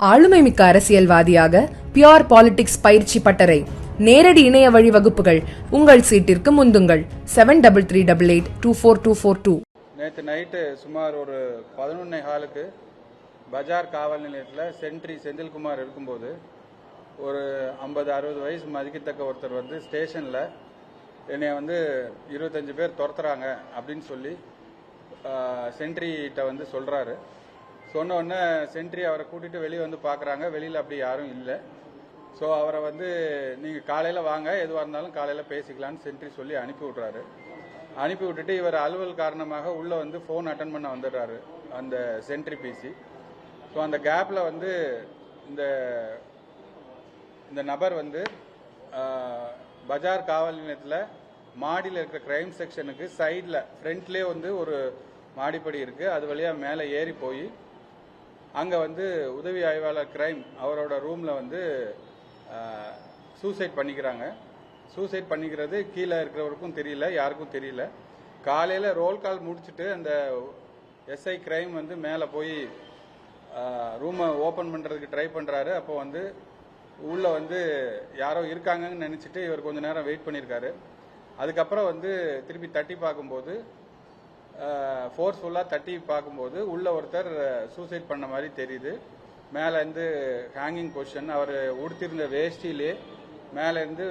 ஆளுமைமிக்க அரசியல்வாதியாக pure politics பயிற்சி பட்டறை. நேரடி இணைய வழி வகுப்புகள். உங்கள் சீட்டிற்கு முந்துங்கள். Seven double three double eight two four two four two நேற்று நைட்டு சுமார் ஒரு பதினொன்னே ஹாலுக்கு பஜார் காவல் நிலையத்தில் சென்ட்ரி செந்தில்குமார் இருக்கும்போது ஒரு ஐம்பது அறுபது வயசு மதிக்கத்தக்க ஒருத்தர் வந்து ஸ்டேஷனில் என்னை வந்து இருபத்தஞ்சு பேர் துரத்துறாங்க அப்படின்னு சொல்லி சென்ட்ரிகிட்ட வந்து சொல்கிறாரு சொன்ன உடனே சென்ட்ரி அவரை கூட்டிகிட்டு வெளியே வந்து பார்க்குறாங்க வெளியில் அப்படி யாரும் இல்லை. ஸோ அவரை வந்து நீங்கள் காலையில் வாங்க. எதுவாக இருந்தாலும் காலையில் பேசிக்கலான்னு சென்ட்ரி சொல்லி அனுப்பி விட்றாரு அனுப்பி விட்டுட்டு இவர் அலுவல் காரணமாக உள்ளே வந்து ஃபோன் அட்டன் பண்ண வந்துடுறாரு அந்த சென்ட்ரி பிசி ஸோ அந்த கேப்பில் வந்து இந்த இந்த நபர் வந்து பஜார் காவல் நிலையத்தில் மாடியில் இருக்கிற கிரைம் செக்ஷனுக்கு சைடில் ஃப்ரண்ட்லேயே வந்து ஒரு மாடிப்படி இருக்குது அது வழியாக மேலே ஏறி போய் அங்கே வந்து உதவி ஆய்வாளர் கிரைம் அவரோட ரூமில் வந்து சூசைட் பண்ணிக்கிறாங்க. சூசைட் பண்ணிக்கிறது கீழே இருக்கிறவருக்கும் தெரியல யாருக்கும் தெரியல. காலையில் ரோல் கால் முடிச்சுட்டு அந்த எஸ்ஐ கிரைம் வந்து மேலே போய் ரூமை ஓப்பன் பண்ணுறதுக்கு ட்ரை பண்ணுறாரு அப்போ வந்து உள்ளே வந்து யாரோ இருக்காங்கன்னு நினச்சிட்டு இவர் கொஞ்ச நேரம் வெயிட் பண்ணியிருக்காரு அதுக்கப்புறம் வந்து திருப்பி தட்டி பார்க்கும்போது ஃபோர்ஸ்ஃபுல்லாக தட்டி பார்க்கும்போது உள்ள ஒருத்தர் சூசைட் பண்ண மாதிரி தெரியுது. மேலேருந்து ஹேங்கிங் பொசிஷன் அவர் உடுத்திருந்த வேஷ்டியிலே மேலேருந்து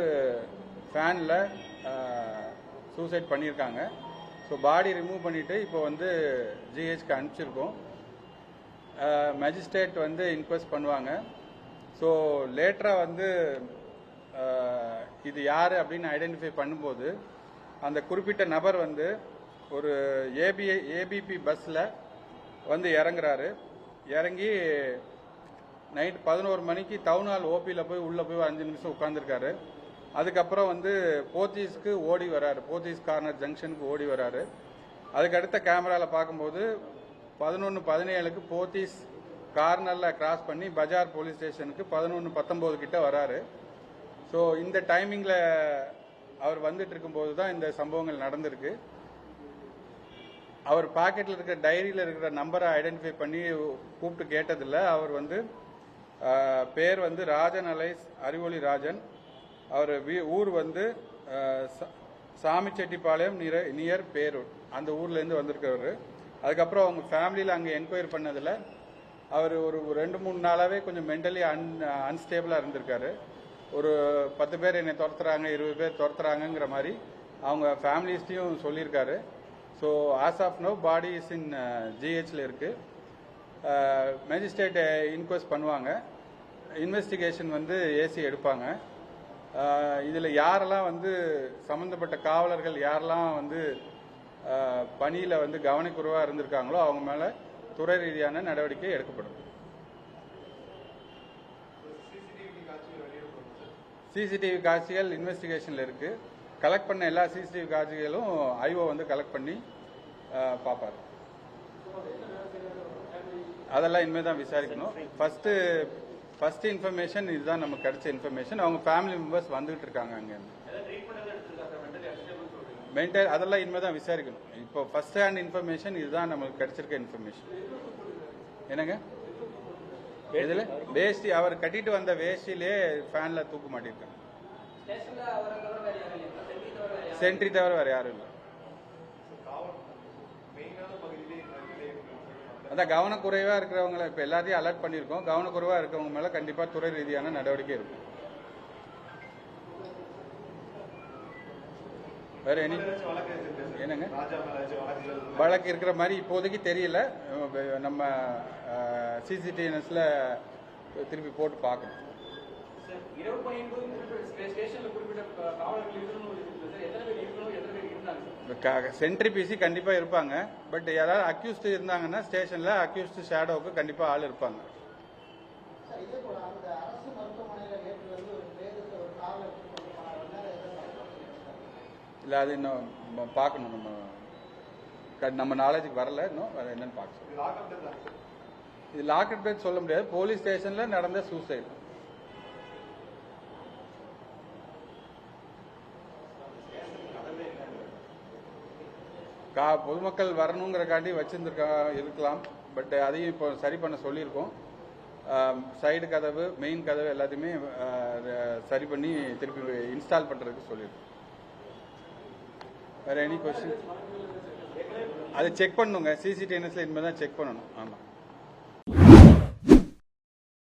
ஃபேனில் சூசைட் பண்ணியிருக்காங்க. ஸோ பாடி ரிமூவ் பண்ணிவிட்டு இப்போ வந்து ஜிஹெச்க்கு அனுப்பிச்சிருக்கோம். மேஜிஸ்ட்ரேட் வந்து இன்கொஸ்ட் பண்ணுவாங்க. ஸோ லேட்டராக வந்து இது யார் அப்படின்னு ஐடென்டிஃபை பண்ணும்போது அந்த குறிப்பிட்ட நபர் வந்து ஒரு ஏபி ஏபிபி பஸ்ஸில் வந்து இறங்குறாரு. இறங்கி நைட் பதினோரு மணிக்கு டவுன் ஹால் ஓபியில் போய் உள்ளே போய் அஞ்சு நிமிஷம் உட்காந்துருக்காரு அதுக்கப்புறம் வந்து போத்தீஸ்க்கு ஓடி வராரு. போத்தீஸ் கார்னர் ஜங்ஷனுக்கு ஓடி வராரு. அதுக்கு அடுத்த கேமராவில் பார்க்கும்போது பதினொன்று பதினேழுக்கு போத்தீஸ் கார்னரில் கிராஸ் பண்ணி பஜார் போலீஸ் ஸ்டேஷனுக்கு பதினொன்று பத்தொம்போது கிட்ட வராரு. ஸோ இந்த டைமிங்கில் அவர் வந்துட்டு இருக்கும்போது தான் இந்த சம்பவங்கள் நடந்திருக்கு. அவர் பாக்கெட்டில் இருக்கிற டைரியில் இருக்கிற நம்பரை ஐடென்டிஃபை பண்ணி கூப்பிட்டு கேட்டதில்ல. அவர் வந்து பேர் வந்து ராஜன் அலைஸ் அறிவொளி ராஜன். அவர் வீ- ஊர் வந்து சா- சாமிச்செட்டிப்பாளையம் நிற நியர் பேரூர். அந்த ஊர்லேருந்து வந்திருக்கிறவர். அதுக்கப்புறம் அவங்க ஃபேமிலியில் அங்கே என்கொயரி பண்ணதில் அவர் ஒரு ரெண்டு மூணு நாளாகவே கொஞ்சம் மென்டலி அன் அன்ஸ்டேபிளாக இருந்திருக்காரு. ஒரு பத்து பேர் என்னை துரத்துறாங்க இருபது பேர் துரத்துறாங்கங்கிற மாதிரி அவங்க ஃபேமிலிஸ்டையும் சொல்லியிருக்காரு. So as of nobody is in ஜிஹெச்சில் இருக்குது மேஜிஸ்ட்ரேட் இன்கொஸ்ட் பண்ணுவாங்க. இன்வெஸ்டிகேஷன் வந்து ஏசி எடுப்பாங்க. இதில் யாரெல்லாம் வந்து சம்மந்தப்பட்ட காவலர்கள் யாரெல்லாம் வந்து பணியில் வந்து கவனக்குறைவாக இருந்திருக்காங்களோ அவங்க மேலே துறை ரீதியான நடவடிக்கை எடுக்கப்படும். சிசிடிவி காட்சிகள் இன்வெஸ்டிகேஷனில் இருக்கு. கலெக்ட் பண்ண எல்லா சிசிடிவி காட்சிகளும் ஐஓ வந்து கலெக்ட் பண்ணி பார்ப்பாரு அதெல்லாம் இனிமேல் தான் விசாரிக்கணும். ஃபர்ஸ்ட் ஃபர்ஸ்ட் இன்ஃபர்மேஷன் இதுதான் நமக்கு கிடைச்ச இன்ஃபர்மேஷன் அவங்க ஃபேமிலி மெம்பர்ஸ் வந்துகிட்டு இருக்காங்க அங்கேருந்து. மென்டல் அதெல்லாம் இனிமேல் தான் விசாரிக்கணும். இப்போ ஃபர்ஸ்ட் ஹேண்ட் இன்ஃபர்மேஷன் இதுதான் நமக்கு கிடைச்சிருக்க இன்ஃபர்மேஷன் என்னங்க? இதில் வேஷ்டி அவர் கட்டிட்டு வந்த வேஷ்டிலே ஃபேனில் தூக்க மாட்டிருக்காங்க. சென்ட்ரி தவிர வேற யாரும் இல்லை. அதான் கவனக்குறைவா இருக்கிறவங்கள இப்ப எல்லாத்தையும் அலர்ட் பண்ணியிருக்கோம். கவனக்குறைவா இருக்கிறவங்க மேல கண்டிப்பா துறை ரீதியான நடவடிக்கை இருக்கும் வேற எனி என்னங்க? வழக்கு இருக்கிற மாதிரி இப்போதைக்கு தெரியல. நம்ம சிசிடிவிஎஸ்ல திருப்பி போட்டு பார்க்கணும். இரவு ஸ்டேஷன்ல குறிப்பிட்ட காவலர்கள் எத்தனை பேர் இருக்கணும், எத்தனை பேர் இருந்தாங்க சென்ட்ரி பிசி கண்டிப்பா இருப்பாங்க பட் யாராவது அக்யூஸ்ட் இருந்தாங்கன்னா ஸ்டேஷன்ல அக்யூஸ்ட் ஷேடோவுக்கு கண்டிப்பா ஆள் இருப்பாங்க இல்லை இல்ல அது இன்னும் பார்க்கணும் நம்ம நம்ம நாலேஜுக்கு வரல இன்னும் அது என்னன்னு பார்க்க இது லாக்கட் டெத் சொல்ல முடியாது போலீஸ் ஸ்டேஷன்ல நடந்த சூசைட் கா பொதுமக்கள் வரணுங்கிறக்காண்டி வச்சிருந்துருக்கா இருக்கலாம். பட் அதையும் இப்போ சரி பண்ண சொல்லியிருக்கோம். சைடு கதவு மெயின் கதவு எல்லாத்தையுமே சரி பண்ணி திருப்பி இன்ஸ்டால் பண்ணுறதுக்கு சொல்லியிருக்கோம். வேறு எனி கொஸ்டின் அதை செக் பண்ணுங்க சிசிடிஎன்எஸில் இனிமேல் தான் செக் பண்ணணும். ஆமாம்